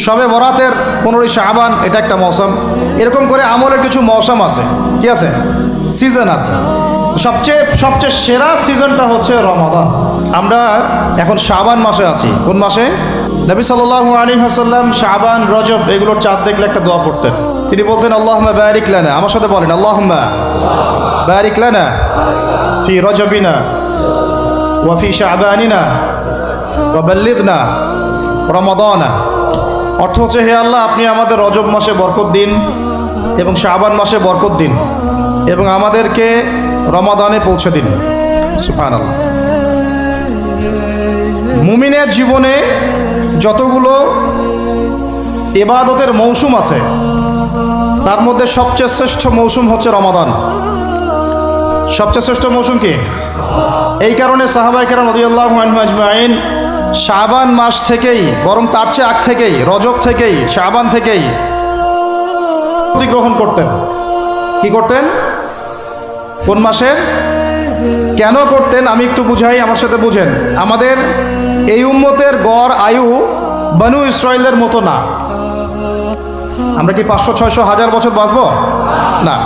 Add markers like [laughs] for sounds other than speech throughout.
সবে বরাতের পনেরোই শাহবান এটা একটা মৌসুম। এরকম করে আমলের কিছু মৌসুম আছে। কি আছে? সিজন আছে। সবচেয়ে সবচেয়ে সেরা সিজনটা হচ্ছে রমাদান। আমরা এখন শাবান মাসে আছি। কোন মাসে? নবী সাল্লাল্লাহু আলাইহি হাসাল্লাম শাবান, রজব এগুলোর চাঁদ দেখলে একটা দোয়া পড়তেন। তিনি বলতেন, আল্লাহুম্মা বারিক লানা। আমার সাথে বলেন, আল্লাহুম্মা বারিক লানা ফি রজবিনা ওয়া ফি শাবানিনা ওয়া বাল্লিগনা রমাদানা। অর্থ হচ্ছে, হে আল্লাহ, আপনি আমাদের রজব মাসে বরকত দিন এবং শাবান মাসে বরকত দিন এবং আমাদেরকে রমাদানে পৌঁছে দিন। সুফান মুমিনের জীবনে যতগুলো এবাদতের মৌসুম আছে, তার মধ্যে সবচেয়ে শ্রেষ্ঠ মৌসুম হচ্ছে রমাদান। সবচেয়ে শ্রেষ্ঠ মৌসুম কি? এই কারণে সাহাবাইকেরাম রদিয়াল্লাহ আজমাইন শাবান মাস থেকেই, বরং তার চেয়ে আগ থেকেই, রজব থেকেই, শাবান থেকেই গ্রহণ করতেন। কি করতেন? কোন মাসের? কেন করতেন? আমি একটু বুঝাই, আমার সাথে বুঝেন। আমাদের এই উম্মতের গড় আয়ু বানু ইসরায়েলের মতো না। আমরা কি পাঁচশো, ছয়শো, হাজার বছর বাঁচবো? না।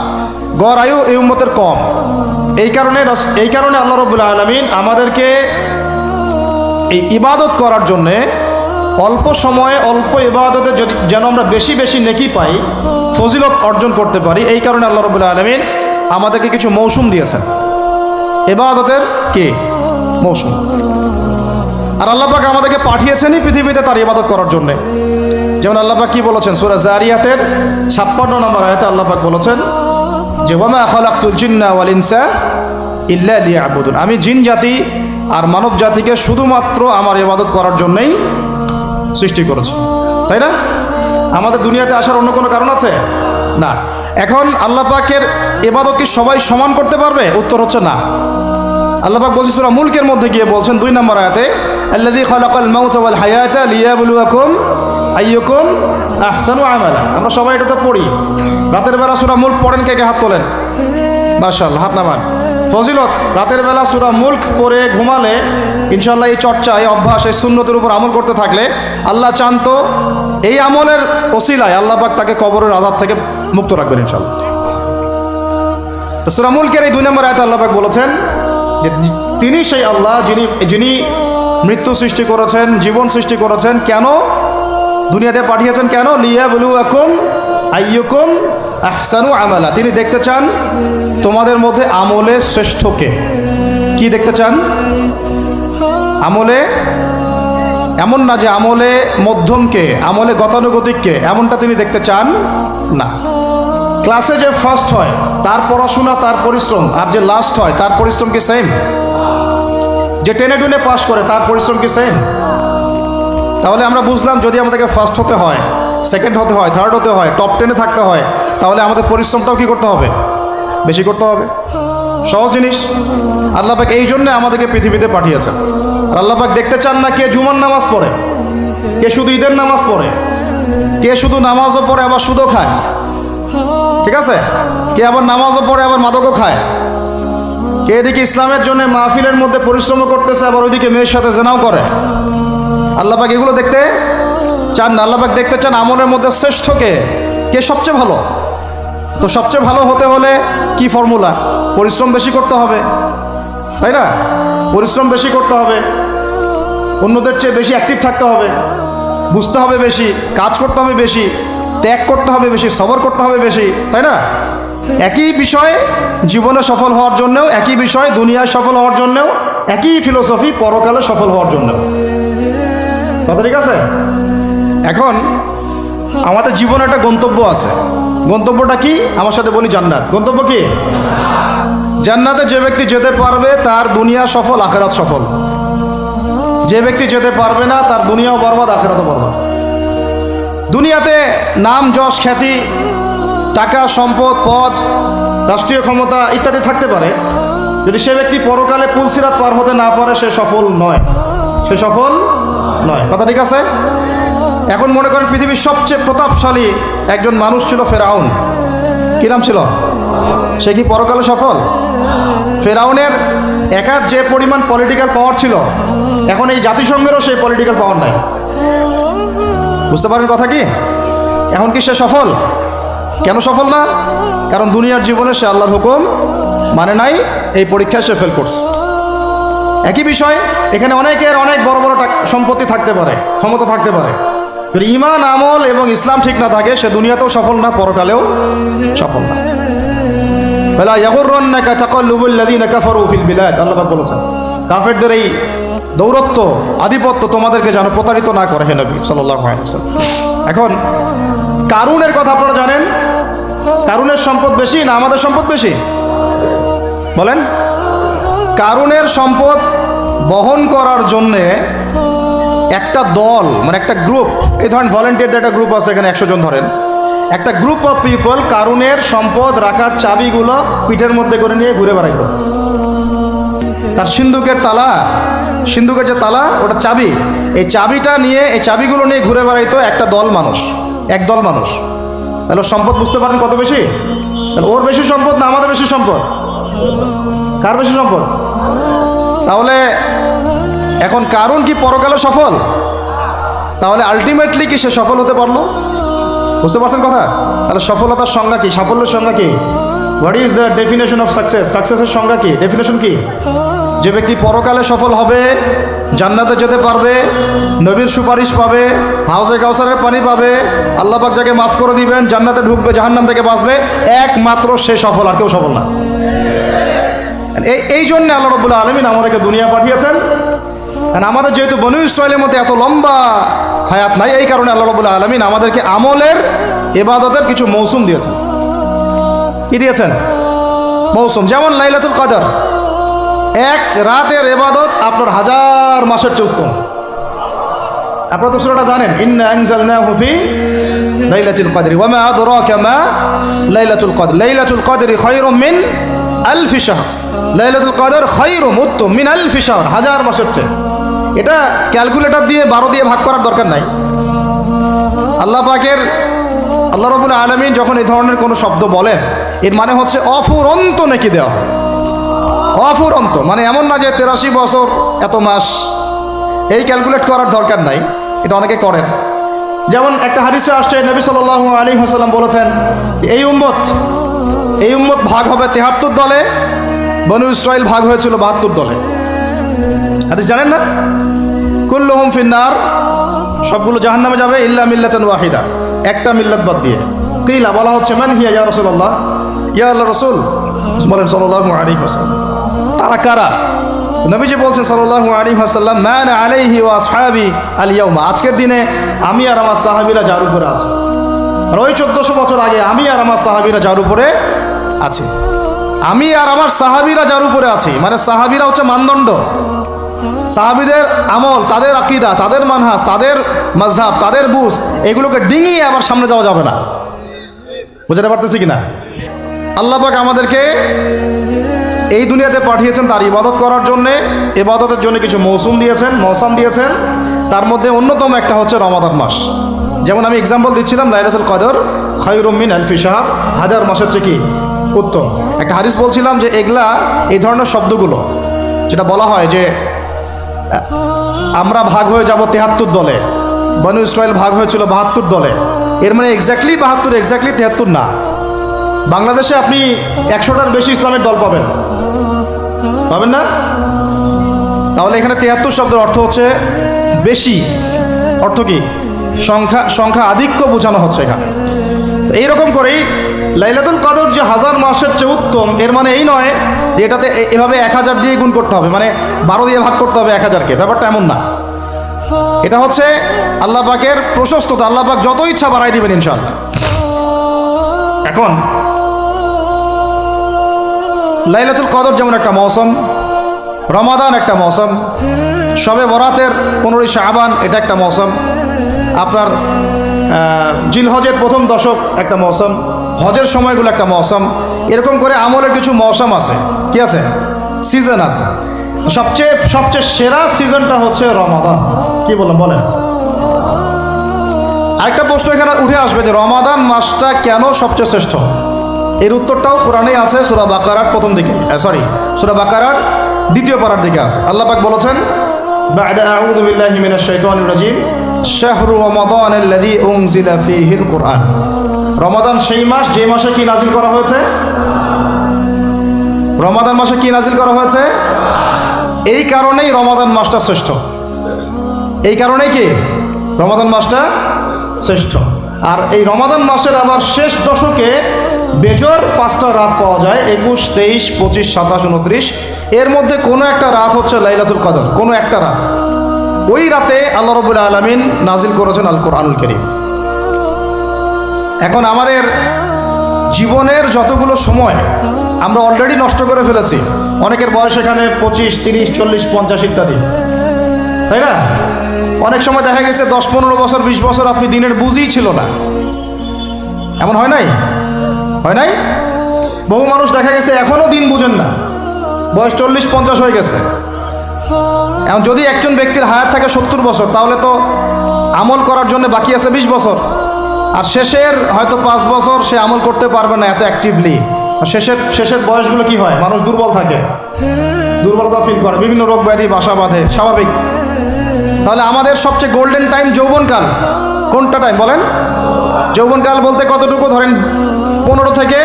গড় আয়ু এই উম্মতের কম। এই কারণে এই কারণে আল্লাহ রবুল্লা আলমিন আমাদেরকে এই ইবাদত করার জন্যে অল্প সময়ে অল্প ইবাদতে যদি যেন আমরা বেশি বেশি নেকি পাই, ফজিলত অর্জন করতে পারি, এই কারণে আল্লাহ রবুল্লা আলমিন আমাদেরকে কিছু মৌসুম দিয়েছেন। ইবাদতের কি? মৌসুম। আর আল্লাপাক আমাদেরকে পাঠিয়েছেনই পৃথিবীতে তার ইবাদত করার জন্যে। যেমন আল্লাপাক কি বলেছেন? সুরা জারিয়াতের ছাপ্পান্ন নম্বর আয়াতে আল্লাপাক বলেছেন যে ওয়ামা খালাকুল জিন্না ওয়াল ইল্লা লিয়াবুদুন। আমি জিন জাতি আর মানব জাতিকে শুধুমাত্র আমার ইবাদত করার জন্যই সৃষ্টি করেছে। তাই না? আমাদের দুনিয়াতে আসার অন্য কোনো কারণ আছে? না। এখন আল্লাহ পাকের ইবাদত কি সবাই সমান করতে পারবে? উত্তর হচ্ছে না। আল্লাপাক বলছি, সুরা মুলকের মধ্যে গিয়ে বলছেন দুই নম্বর আয়াতে, আল্লাযী খালাকাল মাউতা ওয়াল হায়াতা লিয়াবলুয়াকুম আইয়ুকুম আহসানু আমরা সবাই এটা তো পড়ি। রাতের বেলা সুরা মুলক পড়েন কে কে? হাত তোলেন। মাশাআল্লাহ, হাত নামান। ফজিলত, রাতের বেলা সুরা মুল্ক পড়ে ঘুমালে ইনশাল্লাহ এই চর্চা এই অভ্যাস এই শূন্যতের উপর আমল করতে থাকলে আল্লাহ চান তো এই আমলের ওসিলায় পাক তাকে কবরের আজাব থেকে মুক্ত রাখবেন ইনশাল্লাহ সুরা মুলকের এই দুই নম্বর আয়তে পাক বলেছেন যে তিনি সেই আল্লাহ যিনি যিনি মৃত্যু সৃষ্টি করেছেন, জীবন সৃষ্টি করেছেন, কেন দুনিয়াতে পাঠিয়েছেন কেন? লিয়া বলু এখন আইয়ুকুম আহসানু আমালা। তিনি দেখতে চান তোমাদের মধ্যে আমলে শ্রেষ্ঠকে কি দেখতে চান? আমলে? এমন না যে আমলে মধ্যমকে, আমলে গতানুগতিককে, এমনটা তিনি দেখতে চান? না। ক্লাসে যে ফার্স্ট হয়, তার পড়াশোনা, তার পরিশ্রম, আর যে লাস্ট হয়, তার পরিশ্রম কি সেম যে টেনে টুনে পাস করে, তার পরিশ্রম কি সেম তাহলে আমরা বুঝলাম, যদি আমাদেরকে ফার্স্ট হতে হয় সেকেন্ড হতে হয় থার্ড হতে হয় টপ টেনে থাকতে হয়, তাহলে আমাদের পরিশ্রমটাও কি করতে হবে? বেশি করতে হবে। সহজ জিনিস। আল্লাপাক এই জন্যে আমাদেরকে পৃথিবীতে পাঠিয়েছেন। আর আল্লাপাক দেখতে চান না কে জুমার নামাজ পড়ে, কে শুধু ঈদের নামাজ পড়ে, কে শুধু নামাজও পড়ে, আবার সুদও খায়। ঠিক আছে? কে আবার নামাজও পড়ে, আবার মাদকও খায়। কে এদিকে ইসলামের জন্য মাহফিলের মধ্যে পরিশ্রমও করতেছে, আবার ওইদিকে মেয়ের সাথে জেনাও করে। আল্লাপাক এগুলো দেখতে চান না। আল্লাপাক দেখতে চান আমলের মধ্যে শ্রেষ্ঠ কে? কে সবচেয়ে ভালো? তো সবচেয়ে ভালো হতে হলে কি ফর্মুলা পরিশ্রম বেশি করতে হবে, তাই না? পরিশ্রম বেশি করতে হবে, অন্যদের চেয়ে বেশি অ্যাক্টিভ থাকতে হবে, বুঝতে হবে বেশি, কাজ করতে হবে বেশি, ত্যাগ করতে হবে বেশি, সবর করতে হবে বেশি, তাই না? একই বিষয়ে জীবনে সফল হওয়ার জন্যও, একই বিষয় দুনিয়ায় সফল হওয়ার জন্যও, একই ফিলোসফি পরকালে সফল হওয়ার জন্যও। কথা ঠিক আছে? এখন আমাদের জীবনে একটা গন্তব্য আছে। গন্তব্যটা কি? আমার সাথে বলি জান্নাত। গন্তব্য কি? জান্নাতে যে ব্যক্তি যেতে পারবে, তার দুনিয়া সফল, আখেরাত সফল। যে ব্যক্তি যেতে পারবে না, তার দুনিয়াও বরবাদ, আখেরাতও বরবাদ। দুনিয়াতে নাম, যশ, খ্যাতি, টাকা, সম্পদ, পদ, রাষ্ট্রীয় ক্ষমতা ইত্যাদি থাকতে পারে। যদি সে ব্যক্তি পরকালে পুলসিরাত পার হতে না পারে, সে সফল নয়। সে সফল নয়। কথা ঠিক আছে? এখন মনে করেন পৃথিবীর সবচেয়ে প্রতাপশালী একজন মানুষ ছিল ফেরাউন। কি নাম ছিল? সে কি পরকালে সফল? ফেরাউনের একার যে পরিমাণ পলিটিক্যাল পাওয়ার ছিল, এখন এই জাতিসংঘেরও সেই পলিটিক্যাল পাওয়ার নাই। বুঝতে পারেন কথা কি? এখন কি সে সফল? কেন সফল না? কারণ দুনিয়ার জীবনে সে আল্লাহর হুকুম মানে নাই, এই পরীক্ষায় সে ফেল করছে। একই বিষয়, এখানে অনেকের অনেক বড় বড় সম্পত্তি থাকতে পারে, ক্ষমতা থাকতে পারে। ইমান আমল এবং ইসলাম ঠিক না থাকে, সে দুনিয়াতেও সফল না, পরকালেও সফল না। ফেলা ইয়াগুররান্নাকা তাকাল্লুবুল্লাযীনা কাফারু ফিল বিলাদ। আল্লাহ পাক বলেছেন, কাফেরদের এই দৌরত্ব, আধিপত্য তোমাদেরকে যেন প্রতারিত না করে, হে নবী সাল্লাল্লাহু আলাইহি ওয়াসাল্লাম। এখন, কারুনের কথা আপনারা জানেন? কারুনের সম্পদ বেশি না আমাদের সম্পদ বেশি? বলেন। কারুনের সম্পদ বহন করার জন্যে একটা দল মানে একটা গ্রুপ এই ধরেন ভলেন্টিয়ারদের একটা গ্রুপ আছে এখানে একশো জন ধরেন। একটা গ্রুপ অফ পিপল কারুনের সম্পদ রাখার চাবিগুলো পিঠের মধ্যে করে নিয়ে ঘুরে বেড়াইত। তার সিন্ধুকের তালা, সিন্ধুকের যে তালা, ওটা চাবি। এই চাবিটা নিয়ে, এই চাবিগুলো নিয়ে ঘুরে বেড়াইতো একটা দল মানুষ, এক দল মানুষ। তাহলে সম্পদ বুঝতে পারেন কত বেশি? তাহলে ওর বেশি সম্পদ না আমাদের বেশি সম্পদ? কার বেশি সম্পদ? তাহলে এখন কারণ কি পরকালে সফল? তাহলে আলটিমেটলি কি সে সফল হতে পারল? বুঝতে পারছেন কথা? তাহলে সফলতার সংজ্ঞা কি? সাফল্যের সংজ্ঞা কি? What is the definition of success সাকসেসের সংজ্ঞা কি? ডেফিনেশন কি? যে ব্যক্তি পরকালে সফল হবে, জান্নাতে যেতে পারবে, নবীর সুপারিশ পাবে, হাউসে কাউসারের পানি পাবে আল্লাহ পাক যাকে মাফ করে দিবেন, জান্নাতে ঢুকবে, জাহান্নাম থেকে বাঁচবে, একমাত্র সে সফল, আর কেউ সফল না। এই জন্য আল্লাহ রবুল্লা আলমিন আমাদেরকে দুনিয়া পাঠিয়েছেন আর আমাদের যেহেতু বনু ইসরায়েলের মধ্যে এত লম্বা হায়াত নাই, এই কারণে আল্লাহ রবুল্লা আলমিন আমাদেরকে আমলের এবাদতের কিছু মৌসুম দিয়েছেন। কি দিয়েছেন? মৌসুম। যেমন লাইলাতুল কাদার। এক রাতের এবাদত আপনার হাজার মাসের চেয়ে উত্তম। আপনারা তো জানেন, ইন্না আনজালনাহু ফি লাইলাতুল কদরি ওয়া মা আদরাকা মা লাইলাতুল কদর। লাইলাতুল কদরি খায়রুম মিন আলফি শাহর। লাইলাতুল কদর খায়রুম উত্তম, মিন আলফি শাহর, হাজার মাসের চেয়ে। এটা ক্যালকুলেটর দিয়ে বারো দিয়ে ভাগ করার দরকার নাই। আল্লাহ পাকের, আল্লাহ রবুল আলমিন যখন এই ধরনের কোনো শব্দ বলেন, এর মানে হচ্ছে অফুরন্ত নাকি দেওয়া। অফুরন্ত মানে এমন না যে তেরাশি বছর, এত মাস, এই ক্যালকুলেট করার দরকার নাই। এটা অনেকে করেন। যেমন একটা হাদিসে আসছে, নবী সাল আলী হাসাল্লাম বলেছেন যে, এই উম্মত এই উম্মত ভাগ হবে তেহাত্তর দলে, বনু ইসরায়েল ভাগ হয়েছিল বাহাত্তর দলে। হাদিস জানেন না? কুল্লুহুম ফিন্নার, সবগুলো জাহান্নামে যাবে, ইল্লা মিল্লাতান ওয়াহিদা। একটা মিল্লাত বাদ দিয়ে। কিলা, বলা হচ্ছে, মান হিয়া ইয়া রাসূলুল্লাহ? ইয়া আল্লাহ রাসূল? বলেন, সাল্লাল্লাহু আলাইহি ওয়াসাল্লাম। তারা কারা? নবীজি বলছেন, সাল্লাল্লাহু আলাইহি ওয়াসাল্লাম, মান আলাইহি ওয়া আসহাবি আল ইয়াউমা। আজকের দিনে আমি আর আমার সাহাবীরা যার উপরে আছে। আর ওই চোদ্দশো বছর আগে আমি আর আমার সাহাবীরা যার উপরে আছি। আমি আর আমার সাহাবিরা যার উপরে আছি মানে সাহাবীরা হচ্ছে মানদণ্ড। সাহাবিদের আমল, তাদের আকিদা, তাদের মানহাস তাদের মজহাব তাদের বুঝ, এগুলোকে ডিঙিয়ে আবার সামনে যাওয়া যাবে না। বুঝতে পারতেছি কিনা? আল্লাহ পাক আমাদেরকে এই দুনিয়াতে পাঠিয়েছেন তার ইবাদত করার জন্যে, ইবাদতের জন্য কিছু মৌসুম দিয়েছেন, মৌসাম দিয়েছেন। তার মধ্যে অন্যতম একটা হচ্ছে রমাদান মাস। যেমন আমি এক্সাম্পল দিচ্ছিলাম, লাইলাতুল কদর খৈরুমিন আলফি শাহর, হাজার মাসের চেয়ে কি উত্তম। একটা হাদিস বলছিলাম যে এগুলা এই ধরনের শব্দগুলো, যেটা বলা হয় যে আমরা ভাগ হয়ে যাব তেহাত্তর দলে। বনু ইসরায়েল ভাগ হয়েছিল বাহাত্তর দলে। এর মানে এক্স্যাক্টলি বাহাত্তর এক্স্যাক্টলি তেহাত্তর না। বাংলাদেশে আপনি একশোটার বেশি ইসলামের দল পাবেন। পাবেন না? তাহলে এখানে তেহাত্তর শব্দের অর্থ হচ্ছে বেশি। অর্থ কি? সংখ্যা সংখ্যা আধিক্য বোঝানো হচ্ছে এখানে। এইরকম করেই লাইলাতুল কদর যে হাজার মাসের চেয়ে উত্তম, এর মানে এই নয় যে এটাতে এভাবে এক হাজার দিয়ে গুণ করতে হবে মানে বারো দিয়ে ভাগ করতে হবে এক হাজারকে। ব্যাপারটা এমন না। এটা হচ্ছে আল্লাহ পাকের প্রশস্ততা, আল্লাহ পাক যত ইচ্ছা বাড়াই দিবেন ইনশাল্লাহ এখন লাইলাতুল কদর যেমন একটা মৌসুম, রমাদান একটা মৌসুম শবে বরাতের পনেরোই শাহবান এটা একটা মৌসুম, আপনার জিলহজের প্রথম দশক একটা মৌসুম হজের সময়গুলো একটা মৌসুম এরকম করে আমলের কিছু মৌসুম আছে কি আছে সিজন আছে সবচেয়ে সবচেয়ে সেরা সিজনটা হচ্ছে রমাদান কি বললাম বলেন আরেকটা প্রশ্ন এখানে উঠে আসবে যে রমাদান মাসটা কেন সবচেয়ে শ্রেষ্ঠ এর উত্তরটাও কোরআনে আছে সুরা বাকারার প্রথম দিকে সরি সুরা বাকারার দ্বিতীয় পাড়ার দিকে আছে আল্লাহ পাক বলেছেন بعد أعوذ بالله من الشيطان الرجيم শাহরু রমাদান আল্লাযী উনজিলা ফীহিল কুরআন রমাদান সেই মাস, যে মাসে কি নাজিল করা হয়েছে? রমাদান মাসে কি নাজিল করা হয়েছে? এই কারণেই রমাদান মাসটা শ্রেষ্ঠ। এই কারণেই কি? রমাদান মাসটা শ্রেষ্ঠ। আর এই রমাদান মাসের আবার শেষ দশকে বেজর পাঁচটা রাত পাওয়া যায়, একুশ, তেইশ, পঁচিশ, সাতাশ, উনত্রিশ। এর মধ্যে কোনো একটা রাত হচ্ছে লাইলাতুল কদর, কোনো একটা রাত। ওই রাতে আল্লাহ রবুল্লা আলমিন নাজিল করেছেন আল কোরআনুল করিম। এখন আমাদের জীবনের যতগুলো সময় আমরা অলরেডি নষ্ট করে ফেলেছি। অনেকের বয়স এখানে পঁচিশ, তিরিশ, চল্লিশ, পঞ্চাশ ইত্যাদি। তাই না? অনেক সময় দেখা গেছে দশ, পনেরো বছর, বিশ বছর আপনি দিনের বুঝই ছিল না। এমন হয় নাই? হয় নাই? বহু মানুষ দেখা গেছে এখনও দিন বুঝেন না। বয়স চল্লিশ, পঞ্চাশ হয়ে গেছে। এখন যদি একজন ব্যক্তির হায়াত থাকে সত্তর বছর, তাহলে তো আমল করার জন্য বাকি আছে বিশ বছর। আর শেষের হয়তো পাঁচ বছর সে আমল করতে পারবে না এত অ্যাক্টিভলি আর শেষের শেষের বয়সগুলো কি হয়? মানুষ দুর্বল থাকে। দুর্বলতা ফিল করে। বিভিন্ন রোগ ব্যাধি, বাসা বাঁধে। স্বাভাবিক। তাহলে আমাদের সবচেয়ে গোল্ডেন টাইম যৌবনকাল কোনটা টাইম বলেন। যৌবনকাল বলতে কতটুকু? ধরেন পনেরো থেকে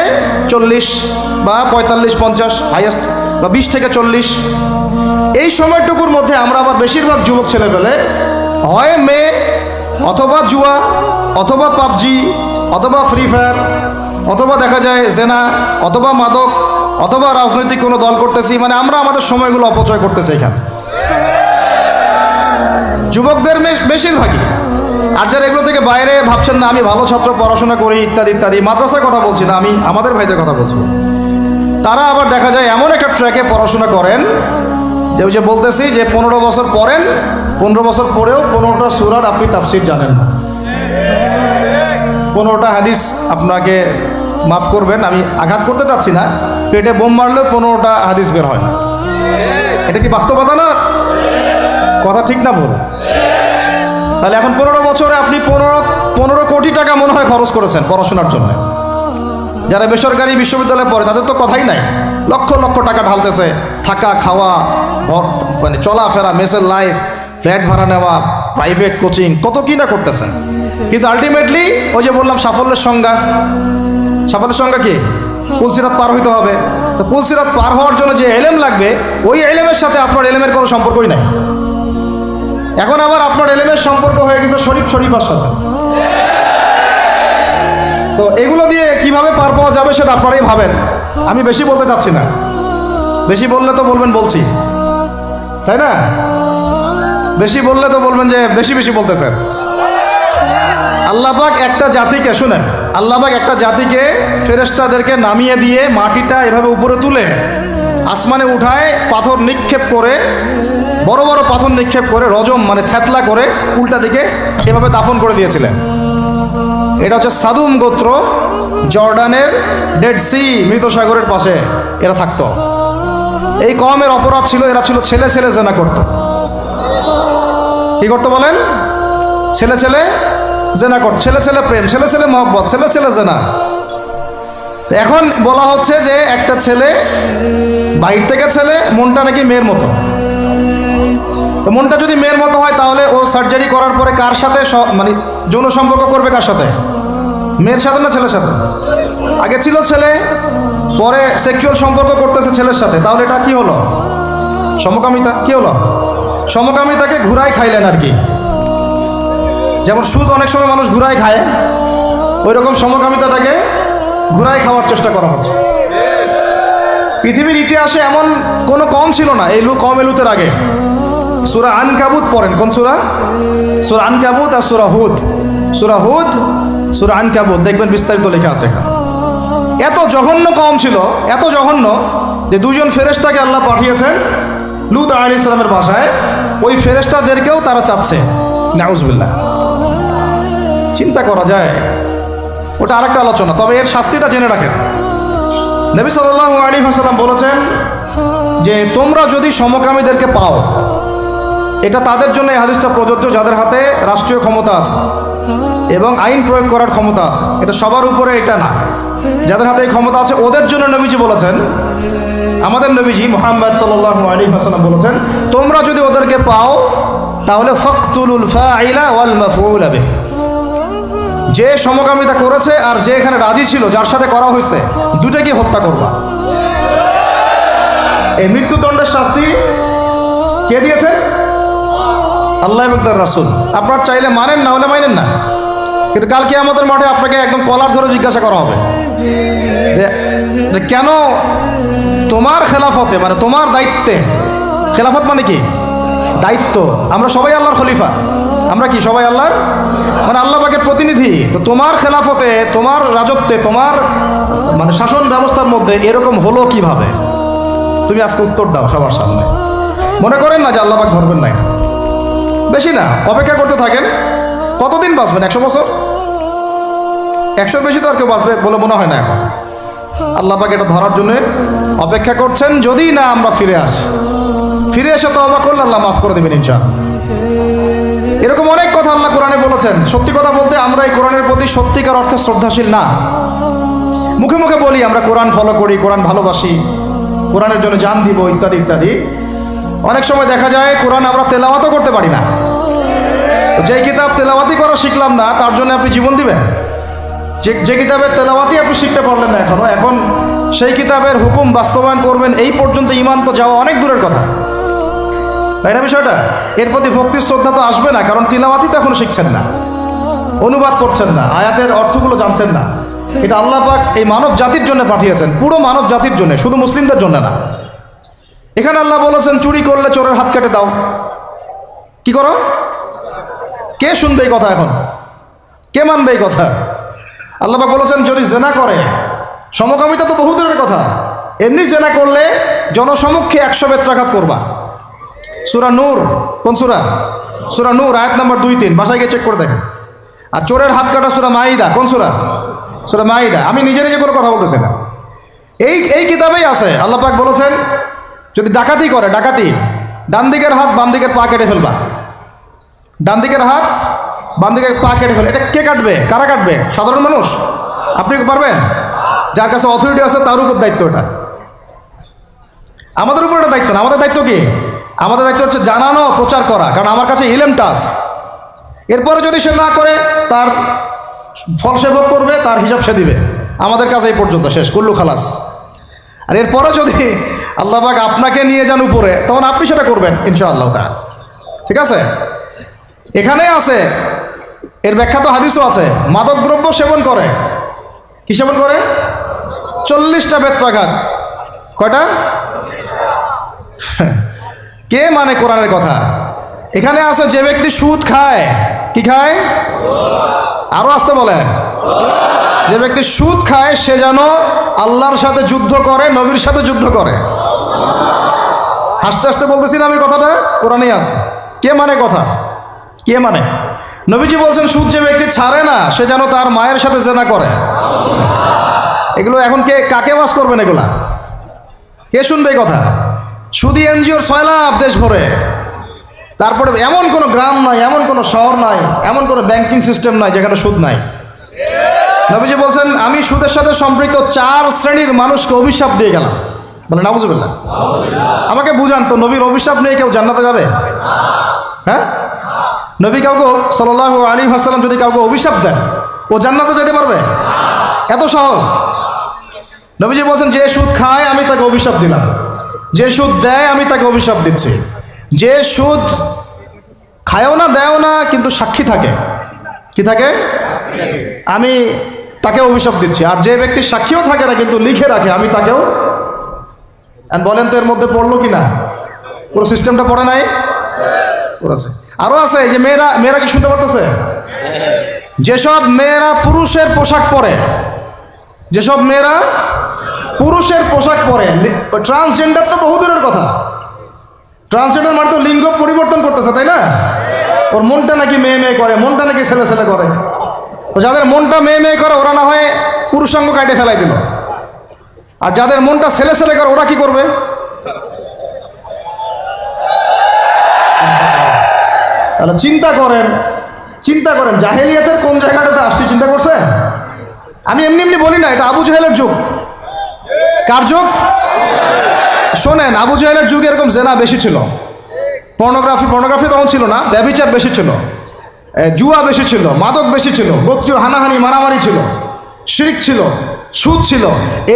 চল্লিশ বা পঁয়তাল্লিশ, পঞ্চাশ হাইয়েস্ট বা বিশ থেকে চল্লিশ। এই সময়টুকুর মধ্যে আমরা আবার বেশিরভাগ যুবক ছেলে পেলে হয় মেয়ে অথবা জুয়া। অথবা পাবজি, অথবা ফ্রি ফায়ার, অথবা দেখা যায় জেনা, অথবা মাদক, অথবা রাজনৈতিক কোনো দল করতেছি মানে আমরা আমাদের সময়গুলো অপচয় করতেছি এখানে। যুবকদের বেশ- বেশিরভাগই। আর যারা এগুলো থেকে বাইরে ভাবছেন না, আমি ভালো ছাত্র, পড়াশোনা করি, ইত্যাদি ইত্যাদি, মাদ্রাসার কথা বলছি না, আমি আমাদের ভাইদের কথা বলছি। তারা আবার দেখা যায় এমন একটা ট্র্যাকে পড়াশোনা করেন, যে ওই যে বলতেছি যে পনেরো বছর পড়েন, পনেরো বছর পরেও পনেরোটা সুরার আপনি তাফসির জানেন না। পনেরোটা হাদিস আপনাকে মাফ করবেন, আমি আঘাত করতে চাচ্ছি না। পেটে বোম মারলেও পনেরোটা হাদিস বের হয় না। এটা কি বাস্তবতা না? কথা ঠিক না বল তাহলে এখন পনেরো বছরে আপনি পনেরো পনেরো কোটি টাকা মনে হয় খরচ করেছেন পড়াশোনার জন্য। যারা বেসরকারি বিশ্ববিদ্যালয়ে পড়ে, তাদের তো কথাই নাই। লক্ষ লক্ষ টাকা ঢালতেছে, থাকা, খাওয়া মানে চলাফেরা, মেসের লাইফ ফ্ল্যাট ভাড়া নেওয়া প্রাইভেট কোচিং কত কি না করতেছেন? কিন্তু আলটিমেটলি ওই যে বললাম, সাফল্যের সংজ্ঞা। সাফল্যের সংজ্ঞা কি? পুলসিরাত পার হইতে হবে। তো পুলসিরাত পার হওয়ার জন্য যে এলেম লাগবে, ওই এলেমের সাথে আপনার এলেমের কোনো সম্পর্কই নাই। এখন আবার আপনার এলেমের সম্পর্ক হয়ে গেছে শরীফ শরীফার সাথে। তো এগুলো দিয়ে কীভাবে পার পাওয়া যাবে সেটা আপনারাই ভাবেন। আমি বেশি বলতে চাচ্ছি না। বেশি বললে তো বলবেন বলছি। তাই না? বেশি বললে তো বলবেন যে বেশি বেশি বলতেছেন। আল্লাহবাক একটা জাতিকে, শুনেন আল্লাহবাক একটা জাতিকে ফেরেস্তাদেরকে নামিয়ে দিয়ে মাটিটা এভাবে উপরে তুলে, আসমানে উঠায়, পাথর নিক্ষেপ করে, বড় বড় পাথর নিক্ষেপ করে, রজম মানে থ্যাতলা করে উল্টা দিকে এভাবে দাফন করে দিয়েছিলেন। এটা হচ্ছে সাদুম গোত্র জর্ডানের ডেড সি মৃত সাগরের পাশে এরা থাকতো। এই কমের অপরাধ ছিল, এরা ছিল ছেলে ছেলে জেনা করত। কি করতে বলেন? ছেলে ছেলে জেনা করত ছেলে ছেলে প্রেম, ছেলে ছেলে মহব্বত, ছেলে ছেলে জেনা। এখন বলা হচ্ছে যে একটা ছেলে বাইর থেকে ছেলে, মনটা নাকি মেয়ের মতো। তো মনটা যদি মেয়ের মতো হয়, তাহলে ও সার্জারি করার পরে কার সাথে মানে যৌন সম্পর্ক করবে কার সাথে? মেয়ের সাথে না ছেলের সাথে? আগে ছিল ছেলে, পরে সেক্সুয়াল সম্পর্ক করতেছে ছেলের সাথে। তাহলে এটা কি হলো? সমকামিতা, কি হলো? সমকামিতাকে ঘুরাই খাইলেন আর কি। যেমন সুদ অনেক সময় মানুষ ঘুরাই খায় ওই রকম সমকামিতাটাকে ঘুরাই খাওয়ার চেষ্টা করা হচ্ছে। পৃথিবীর ইতিহাসে এমন কোনো কম ছিল না, এই লু কম এলুতের আগে। সুরা আনকাবুত পড়েন, কোন সুরা? সুরা আনকাবুত আর সুরা হুদ। সুরা হুদ, সুরা আনকাবুত, দেখবেন বিস্তারিত লেখা আছে এত জঘন্য কম ছিল, এত জঘন্য যে দুজন ফেরেশতাকে আল্লাহ পাঠিয়েছেন লুত আলী ইসলামের বাসায়। ওই ফেরেশতাদেরকেও তারা চাচ্ছে। নাউজবিল্লাহ। চিন্তা করা যায়। ওটা আরেকটা আলোচনা। তবে এর শাস্তিটা জেনে রাখেন। নবী সাল্লাল্লাহু আলী হাসালাম বলেছেন যে, তোমরা যদি সমকামীদেরকে পাও, এটা তাদের জন্য এই হাদিসটা প্রযোজ্য যাদের হাতে রাষ্ট্রীয় ক্ষমতা আছে এবং আইন প্রয়োগ করার ক্ষমতা আছে। এটা সবার উপরে এটা না। যাদের হাতে এই ক্ষমতা আছে, ওদের জন্য নবীজি বলেছেন আমাদের নবীজি মোহাম্মদ সাল্লাল্লাহু আলী বলেছেন, তোমরা যদি ওদেরকে পাও, তাহলে ফখতুলুল ওয়াল যে সমকামিতা করেছে আর যে এখানে রাজি ছিল, যার সাথে করা হয়েছে দুটাকে হত্যা করবা? এই মৃত্যুদণ্ডের শাস্তি কে দিয়েছেন আল্লাহ এবং তার রাসুল। আপনার চাইলে মানেন না হলে মানেন না। কিন্তু কালকে আমাদের মাঠে আপনাকে একদম কলার ধরে জিজ্ঞাসা করা হবে। যে কেন তোমার খেলাফতে মানে তোমার দায়িত্বে, খেলাফত মানে কি? দায়িত্ব। আমরা সবাই আল্লাহর খলিফা। আমরা কি সবাই আল্লাহর? মানে আল্লাহ পাকের প্রতিনিধি। তো তোমার খেলাফতে, তোমার রাজত্বে, তোমার মানে শাসন ব্যবস্থার মধ্যে এরকম হলো কীভাবে? তুমি আজকে উত্তর দাও সবার সামনে। মনে করেন না যে আল্লাহ পাক ধরবেন না বেশি না, অপেক্ষা করতে থাকেন। কতদিন বাঁচবেন? একশো বছর? একশোর বেশি তো আর কেউ বাঁচবে বলে মনে হয় না এখন। আল্লাহ পাক এটা ধরার জন্য অপেক্ষা করছেন। যদি না, আমরা ফিরে আসি। ফিরে এসে তো অবাক করলে আল্লাহ মাফ করে দেবেন ইনশা এরকম অনেক কথা আল্লাহ কোরআনে বলেছেন। সত্যি কথা বলতে আমরা এই কোরআনের প্রতি সত্যিকার অর্থে শ্রদ্ধাশীল না। মুখে মুখে বলি, আমরা কোরআন ফলো করি, কোরআন ভালোবাসি, কোরআনের জন্য জান দিব, ইত্যাদি ইত্যাদি। অনেক সময় দেখা যায়, কোরআন আমরা তেলাওয়াতও করতে পারি না। যেই কিতাব তেলাওয়াতি করা শিখলাম না, তার জন্য আপনি জীবন দিবেন। যে যে কিতাবের তেলাওয়াতি আপনি শিখতে পারলেন না এখনও, এখন সেই কিতাবের হুকুম বাস্তবায়ন করবেন, এই পর্যন্ত ইমান তো যাওয়া অনেক দূরের কথা। তাই না বিষয়টা? এর প্রতি ভক্তি, শ্রদ্ধা তো আসবে না, কারণ তিলাওয়াতি তো এখনও শিখছেন না। অনুবাদ করছেন না, আয়াতের অর্থগুলো জানছেন না। এটা আল্লাহ পাক এই মানব জাতির জন্য পাঠিয়েছেন, পুরো মানব জাতির জন্য, শুধু মুসলিমদের জন্য না। এখানে আল্লাহ বলেছেন, চুরি করলে চোরের হাত কেটে দাও। কি করো? কে শুনবে এই কথা এখন? কে মানবে এই কথা? আল্লাহ বলেছেন, যদি জেনা করে, সমকামিতা তো বহু দূরের কথা, এমনি জেনা করলে জনসমক্ষে একশো বেত্রাঘাত করবা। সুরা নূর, কোন সুরা? সুরা নূর, আয়াত নাম্বার দুই, তিন, বাসায় গিয়ে চেক করে দেখেন। আর চোরের হাত কাটা সুরা মাইদা কোন সুরা? সুরা মাইদা আমি নিজে নিজে কোনো কথা বলতেছি না। এই এই কিতাবেই আছে আল্লাহ পাক বলেছেন, যদি ডাকাতি করে, ডাকাতি, ডান দিকের হাত বাম দিকের পা কেটে ফেলবা। ডান দিকের হাত বাম দিকের পা কেটে ফেলে। এটা কে কাটবে? কারা কাটবে? সাধারণ মানুষ? আপনি পারবেন? যার কাছে অথরিটি আছে, তার উপর দায়িত্ব এটা। আমাদের উপর এটা দায়িত্ব না। আমাদের দায়িত্ব কি? আমাদের দায়িত্ব হচ্ছে জানানো, প্রচার করা। কারণ আমার কাছে ইলেমটা আছে এরপরে যদি সে না করে, তার ফল সে ভোগ করবে, তার হিসাব সে দিবে। আমাদের কাছে এই পর্যন্ত শেষ। কুল্লু খালাস। আর এরপরে যদি আল্লাহবাক আপনাকে নিয়ে যান উপরে, তখন আপনি সেটা করবেন, ইনশাআল্লাহ তা ঠিক আছে? এখানে আছে এর ব্যাখ্যা তো হাদিসও আছে। মাদক দ্রব্য সেবন করে। কি সেবন করে? চল্লিশটা বেত্রাঘাত। কয়টা? [laughs] কে মানে কোরআনের কথা? এখানে আছে যে ব্যক্তি সুদ খায়, কি খায়? আরও আসতে বলেন যে ব্যক্তি সুদ খায়, সে যেন আল্লাহর সাথে যুদ্ধ করে, নবীর সাথে যুদ্ধ করে। হাসতে হাসতে বলতেছি না আমি কথাটা? কোরআনেই আছে। কে মানে কথা? কে মানে? নবীজি বলছেন, সুদ যে ব্যক্তি ছাড়ে না, সে যেন তার মায়ের সাথে জেনা করে। এগুলো এখন কে, কাকে বাস করবেন এগুলা? কে শুনবে কথা? সুদি এনজিওর ছয় লাভ দেশ ভরে। তারপরে এমন কোনো গ্রাম নাই, এমন কোনো শহর নাই, এমন কোনো ব্যাংকিং সিস্টেম নাই যেখানে সুদ নাই। নবীজি বলছেন, আমি সুদের সাথে সম্পৃক্ত চার শ্রেণির মানুষকে অভিশাপ দিয়ে গেলাম। বলে না নাউজুবিল্লাহ। আমাকে বুঝান তো, নবীর অভিশাপ নিয়ে কেউ জান্নাতে যাবে? হ্যাঁ? নবী কাউকে সাল্লাহ আলী হাসালাম যদি কাউকে অভিশাপ দেন, ও জান্নাতে যেতে পারবে? এত সহজ। নবীজি বলছেন, যে সুদ খায়, আমি তাকে অভিশাপ দিলাম। যে সুদ দেয়, আমি তাকে অভিশাপ দিচ্ছি। যে সুদ খায়ও না, দেয়ও না, কিন্তু সাক্ষী থাকে। কি থাকে? আমি তাকে অভিশাপ দিচ্ছি। আর যে ব্যক্তি সাক্ষীও থাকে না, কিন্তু লিখে রাখে, আমি তাকেও বলেন তো এর মধ্যে পড়ল কি না পুরো সিস্টেমটা পড়ে নাই? পড়েছে। আরও আছে যে মেয়েরা মেয়েরা কি শুনতে পারতেছে? যেসব মেয়েরা পুরুষের পোশাক পরে, যেসব মেয়েরা পুরুষের পোশাক পরে ট্রান্সজেন্ডার তো বহু দূরের কথা। ট্রান্সজেন্ডার মানে তো লিঙ্গ পরিবর্তন করতেছে, তাই না? ওর মনটা নাকি মেয়ে মেয়ে করে, মনটা নাকি ছেলে ছেলে করে। যাদের মনটা মেয়ে মেয়ে করে, ওরা না হয় পুরুষাঙ্গ কাটে ফেলাই দিল। আর যাদের মনটা ছেলে ছেলে করে, ওরা কি করবে? তাহলে চিন্তা করেন চিন্তা করেন, জাহেলিয়াতের কোন জায়গাটাতে আসছে, চিন্তা করছেন আমি এমনি এমনি বলি না, এটা আবু জাহেলের যুগ। কার যুগ? শোনেন, আবু জাহেলের যুগে এরকম জেনা বেশি ছিল। পর্নোগ্রাফি পর্নোগ্রাফি তখন ছিল না ব্যবিচার বেশি ছিল। জুয়া বেশি ছিল, মাদক বেশি ছিল, গোত্রীয় হানাহানি, মারামারি ছিল, শিরিক ছিল, সুদ ছিল।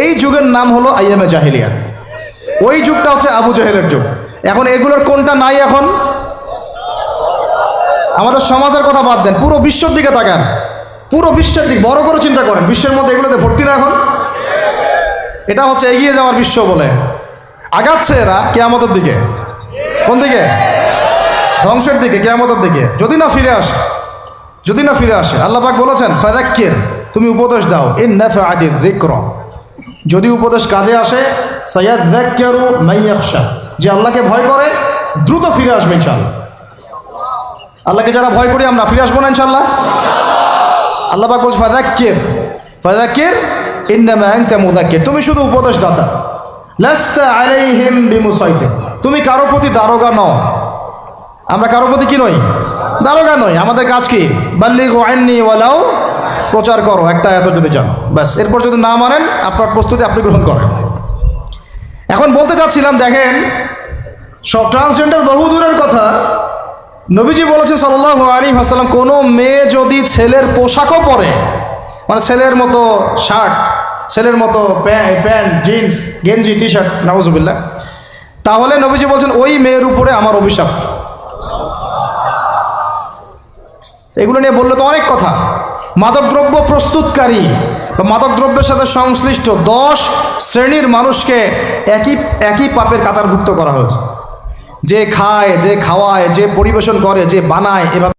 এই যুগের নাম হলো আইএমএ জাহিলিয়াত। ওই যুগটা হচ্ছে আবু জাহেলের যুগ। এখন এগুলোর কোনটা নাই এখন? আমাদের সমাজের কথা বাদ দেন, পুরো বিশ্বর দিকে তাকান। পুরো বিশ্বের দিক, বড় করে চিন্তা করেন, বিশ্বের মধ্যে এগুলোতে ভর্তি না এখন। এটা হচ্ছে এগিয়ে যাওয়ার বিশ্ব বলে। আগাচ্ছে এরা কেয়ামতের দিকে। কোন দিকে? ধ্বংসের দিকে, কেয়ামতের দিকে। যদি না ফিরে আসে, যদি না ফিরে আসে, আল্লাহ পাক বলেছেন ফাদাক্কির তুমি উপদেশ দাও ইন নাফাআতি যিকর। যদি উপদেশ কাজে আসে সায়াযাক্কারু মাইয়াখশা। যে আল্লাহকে ভয় করে, দ্রুত ফিরে আসবে ইনশাআল্লাহ। আল্লাহকে যারা ভয় করি, আমরা ফিরে আসব না, ইনশাআল্লাহ। আল্লাহ বলছে ফাদাক্কির ফাদাক্কির ইন্নামা তুমি শুধু উপদেশ দাতা তুমি কারও প্রতি দারোগা নও। আমরা কারও প্রতি কি নই? দারোগা নই। আমাদের কাজ কি? বাল্লিগ আইননি ওয়ালাও প্রচার করো। একটা এত যদি যান ব্যাস, এরপর যদি না মানেন, আপনার প্রস্তুতি আপনি গ্রহণ করেন। এখন বলতে চাচ্ছিলাম, দেখেন সব ট্রান্সজেন্ডার বহু দূরের কথা নবীজি বলেছেন সাল্লাহ আলী হাসালাম কোনো মেয়ে যদি ছেলের পোশাকও পরে মানে ছেলের মতো শার্ট, ছেলের মতো প্যান্ট, জিন্স, গেঞ্জি টি শার্ট নাউজুবিল্লা তাহলে নবীজি বলছেন, ওই মেয়ের উপরে আমার অভিশাপ। এগুলো নিয়ে বললে তো অনেক কথা। মাদকদ্রব্য প্রস্তুতকারী বা মাদকদ্রব্যের সাথে সংশ্লিষ্ট দশ শ্রেণির মানুষকে একই একই পাপের কাতারভুক্ত করা হয়েছে। যে খায়, যে খাওয়ায়, যে পরিবেশন করে, যে বানায়, এভাবে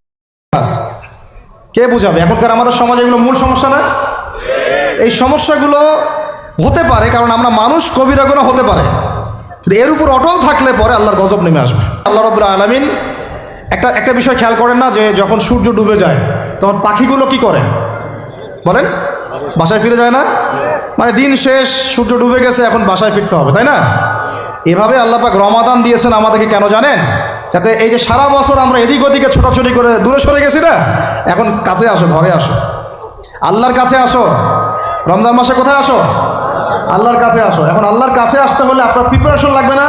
কে বুঝাবে? এখনকার আমাদের সমাজে এগুলো মূল সমস্যা না? এই সমস্যাগুলো হতে পারে, কারণ আমরা মানুষ কবিরাগুলো হতে পারে। এর উপর অটল থাকলে পরে আল্লাহর গজব নেমে আসবে। আল্লাহ রবুল্লা আলমিন একটা একটা বিষয় খেয়াল করেন না যে যখন সূর্য ডুবে যায়, তখন পাখিগুলো কি করে? বলেন, বাসায় ফিরে যায় না? মানে দিন শেষ, সূর্য ডুবে গেছে, এখন বাসায় ফিরতে হবে, তাই না? এভাবে আল্লাপাক রমাদান দিয়েছেন আমাদেরকে, কেন জানেন? যাতে এই যে সারা বছর আমরা এদিক ওদিকে ছোটাছুটি করে দূরে সরে গেছি না, এখন কাছে আসো, ঘরে আসো। আল্লাহর কাছে আসো। রমজান মাসে কোথায় আসো? আল্লাহর কাছে আসো। এখন আল্লাহর কাছে আসতে হলে আপনার প্রিপারেশন লাগবে না।